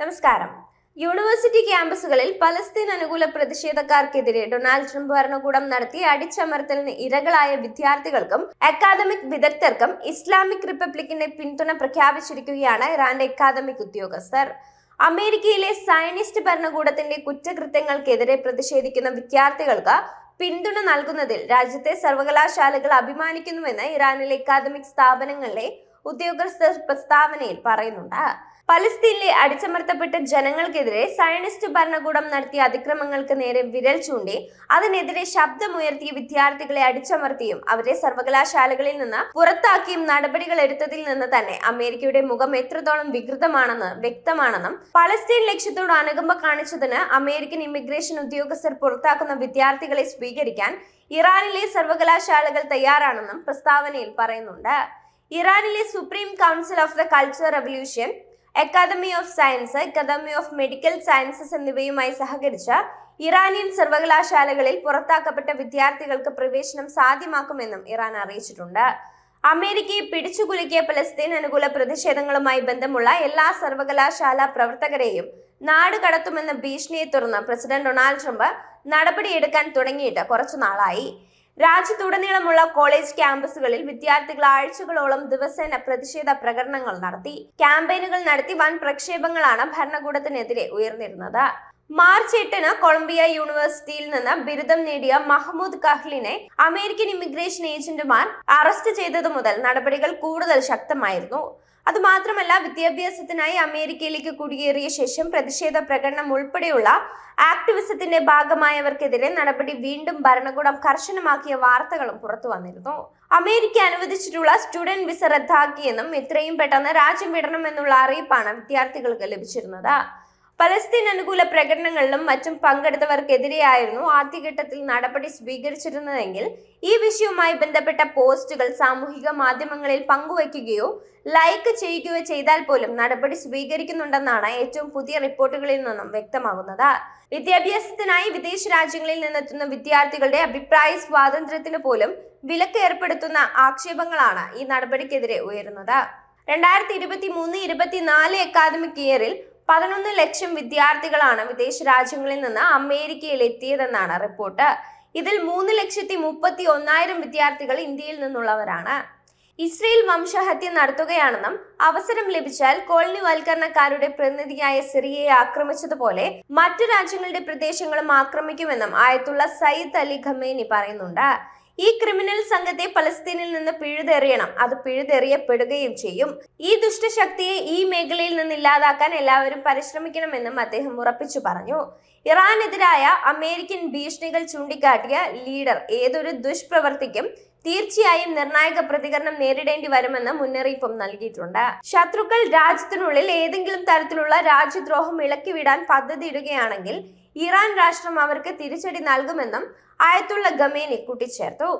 നമസ്കാരം. യൂണിവേഴ്സിറ്റി ക്യാമ്പസുകളിൽ പലസ്തീൻ അനുകൂല പ്രതിഷേധക്കാർക്കെതിരെ ഡൊണാൾഡ് ട്രംപ് ഭരണകൂടം നടത്തിയ അടിച്ചമർത്തലിന് ഇരകളായ വിദ്യാർത്ഥികൾക്കും അക്കാദമിക് വിദഗ്ധർക്കും ഇസ്ലാമിക് റിപ്പബ്ലിക്കിന്റെ പിന്തുണ പ്രഖ്യാപിച്ചിരിക്കുകയാണ് ഇറാന്റെ അക്കാദമിക് ഉദ്യോഗസ്ഥർ. അമേരിക്കയിലെ സയനിസ്റ്റ് ഭരണകൂടത്തിന്റെ കുറ്റകൃത്യങ്ങൾക്കെതിരെ പ്രതിഷേധിക്കുന്ന വിദ്യാർത്ഥികൾക്ക് പിന്തുണ നൽകുന്നതിൽ രാജ്യത്തെ സർവകലാശാലകൾ അഭിമാനിക്കുന്നുവെന്ന് ഇറാനിലെ അക്കാദമിക് സ്ഥാപനങ്ങളിലെ ഉദ്യോഗസ്ഥർ പ്രസ്താവനയിൽ പറയുന്നുണ്ട്. പലസ്തീനിലെ അടിച്ചമർത്തപ്പെട്ട ജനങ്ങൾക്കെതിരെ സയനിസ്റ്റ് ഭരണകൂടം നടത്തിയ അതിക്രമങ്ങൾക്ക് നേരെ വിരൽ ചൂണ്ടി അതിനെതിരെ ശബ്ദമുയർത്തിയ വിദ്യാർത്ഥികളെ അടിച്ചമർത്തിയും അവരെ സർവകലാശാലകളിൽ നിന്ന് പുറത്താക്കിയും നടപടികൾ എടുത്തതിൽ നിന്ന് തന്നെ അമേരിക്കയുടെ മുഖം എത്രത്തോളം വികൃതമാണെന്ന് വ്യക്തമാണെന്നും പലസ്തീൻ ലക്ഷ്യത്തോട് അനുകമ്പ കാണിച്ചതിന് അമേരിക്കൻ ഇമിഗ്രേഷൻ ഉദ്യോഗസ്ഥർ പുറത്താക്കുന്ന വിദ്യാർത്ഥികളെ സ്വീകരിക്കാൻ ഇറാനിലെ സർവകലാശാലകൾ തയ്യാറാണെന്നും പ്രസ്താവനയിൽ പറയുന്നുണ്ട്. ഇറാനിലെ supreme council of the culture revolution academy of science academy of medical sciences എന്നിവയുമായി സഹകരിച്ച ഇറാനിയൻ സർവകലാശാലകളിൽ പുറത്താക്കപ്പെട്ട വിദ്യാർത്ഥികൾക്ക് പ്രവേശനം സാധ്യമാക്കുമെന്നും ഇറാൻ അറിയിച്ചിട്ടുണ്ട്. അമേരിക്കയെ പിടിച്ചുകുലുക്കിയ പലസ്തീൻ അനുകൂല പ്രതിഷേധങ്ങളുമായി ബന്ധമുള്ള എല്ലാ സർവകലാശാല പ്രവർത്തകരെയും നാട് കടത്തുമെന്ന ഭീഷണിയെ തുടർന്ന് പ്രസിഡന്റ് ഡൊണാൾഡ് ട്രംപ് നടപടിയെടുക്കാൻ തുടങ്ങിയിട്ട് കുറച്ചു നാളായി രാജ്യത്തുടനീളമുള്ള കോളേജ് ക്യാമ്പസുകളിൽ വിദ്യാർത്ഥികൾ ആഴ്ചകളോളം ദിവസേന പ്രതിഷേധ പ്രകടനങ്ങൾ നടത്തി. ക്യാമ്പയിനുകൾ നടത്തി വൻ പ്രക്ഷേപങ്ങളാണ് ഭരണകൂടത്തിനെതിരെ ഉയർന്നിരുന്നത്. മാർച്ച് എട്ടിന് കൊളംബിയ യൂണിവേഴ്സിറ്റിയിൽ നിന്ന് ബിരുദം നേടിയ മഹ്മൂദ് കഹ്ലിനെ അമേരിക്കൻ ഇമിഗ്രേഷൻ ഏജന്റുമാർ അറസ്റ്റ് ചെയ്തതു മുതൽ നടപടികൾ കൂടുതൽ ശക്തമായിരുന്നു. അതുമാത്രമല്ല വിദ്യാഭ്യാസത്തിനായി അമേരിക്കയിലേക്ക് കുടിയേറിയ ശേഷം പ്രതിഷേധ പ്രകടനം ഉൾപ്പെടെയുള്ള ആക്ടിവിസത്തിന്റെ ഭാഗമായവർക്കെതിരെ നടപടി വീണ്ടും ഭരണകൂടം കർശനമാക്കിയ വാർത്തകളും പുറത്തു വന്നിരുന്നു. അമേരിക്ക അനുവദിച്ചിട്ടുള്ള സ്റ്റുഡന്റ് വിസ റദ്ദാക്കിയെന്നും ഇത്രയും പെട്ടെന്ന് രാജ്യം വിടണമെന്നുള്ള അറിയിപ്പാണ് വിദ്യാർത്ഥികൾക്ക് ലഭിച്ചിരുന്നത്. പലസ്തീൻ അനുകൂല പ്രകടനങ്ങളിലും മറ്റും പങ്കെടുത്തവർക്കെതിരെയായിരുന്നു ആദ്യഘട്ടത്തിൽ നടപടി സ്വീകരിച്ചിരുന്നതെങ്കിൽ ഈ വിഷയവുമായി ബന്ധപ്പെട്ട പോസ്റ്റുകൾ സാമൂഹിക മാധ്യമങ്ങളിൽ പങ്കുവയ്ക്കുകയോ ലൈക്ക് ചെയ്യുകയോ ചെയ്താൽ പോലും നടപടി സ്വീകരിക്കുന്നുണ്ടെന്നാണ് ഏറ്റവും പുതിയ റിപ്പോർട്ടുകളിൽ നിന്നും വ്യക്തമാകുന്നത്. വിദ്യാഭ്യാസത്തിനായി വിദേശ രാജ്യങ്ങളിൽ നിന്നെത്തുന്ന വിദ്യാർത്ഥികളുടെ അഭിപ്രായ സ്വാതന്ത്ര്യത്തിന് പോലും വിലക്ക് ഏർപ്പെടുത്തുന്ന ആക്ഷേപങ്ങളാണ് ഈ നടപടിക്കെതിരെ ഉയരുന്നത്. രണ്ടായിരത്തി ഇരുപത്തി മൂന്ന് ഇരുപത്തിനാല് അക്കാദമിക് ഇയറിൽ പതിനൊന്ന് ലക്ഷം വിദ്യാർത്ഥികളാണ് വിദേശ രാജ്യങ്ങളിൽ നിന്ന് അമേരിക്കയിൽ എത്തിയതെന്നാണ് റിപ്പോർട്ട്. ഇതിൽ മൂന്ന് ലക്ഷത്തി മുപ്പത്തി ഒന്നായിരം വിദ്യാർത്ഥികൾ ഇന്ത്യയിൽ നിന്നുള്ളവരാണ്. ഇസ്രയേൽ വംശഹത്യ നടത്തുകയാണെന്നും അവസരം ലഭിച്ചാൽ കോളനിവൽക്കരണക്കാരുടെ പ്രതിനിധിയായ സിറിയയെ ആക്രമിച്ചതുപോലെ മറ്റു രാജ്യങ്ങളുടെ പ്രദേശങ്ങളും ആക്രമിക്കുമെന്നും ആയത്തുള്ള സയ്യിദ് അലി ഖമേനി പറയുന്നുണ്ട്. ഈ ക്രിമിനൽ സംഘത്തെ പലസ്തീനിൽ നിന്ന് പിഴുതെറിയണം. അത് പിഴുതെറിയപ്പെടുകയും ചെയ്യും. ഈ ദുഷ്ടശക്തിയെ ഈ മേഖലയിൽ നിന്ന് ഇല്ലാതാക്കാൻ എല്ലാവരും പരിശ്രമിക്കണമെന്നും അദ്ദേഹം ഉറപ്പിച്ചു പറഞ്ഞു. ഇറാനെതിരായ അമേരിക്കൻ ഭീഷണികൾ ചൂണ്ടിക്കാട്ടിയ ലീഡർ ഏതൊരു ദുഷ്പ്രവർത്തിക്കും തീർച്ചയായും നിർണായക പ്രതികരണം നേരിടേണ്ടി വരുമെന്ന് മുന്നറിയിപ്പും നൽകിയിട്ടുണ്ട്. ശത്രുക്കൾ രാജ്യത്തിനുള്ളിൽ ഏതെങ്കിലും തരത്തിലുള്ള രാജ്യദ്രോഹം ഇളക്കിവിടാൻ പദ്ധതിയിടുകയാണെങ്കിൽ ഇറാൻ രാഷ്ട്രം അവർക്ക് തിരിച്ചടി നൽകുമെന്നും ആയത്തുള്ള ഗമേനി കൂട്ടിച്ചേർത്തു.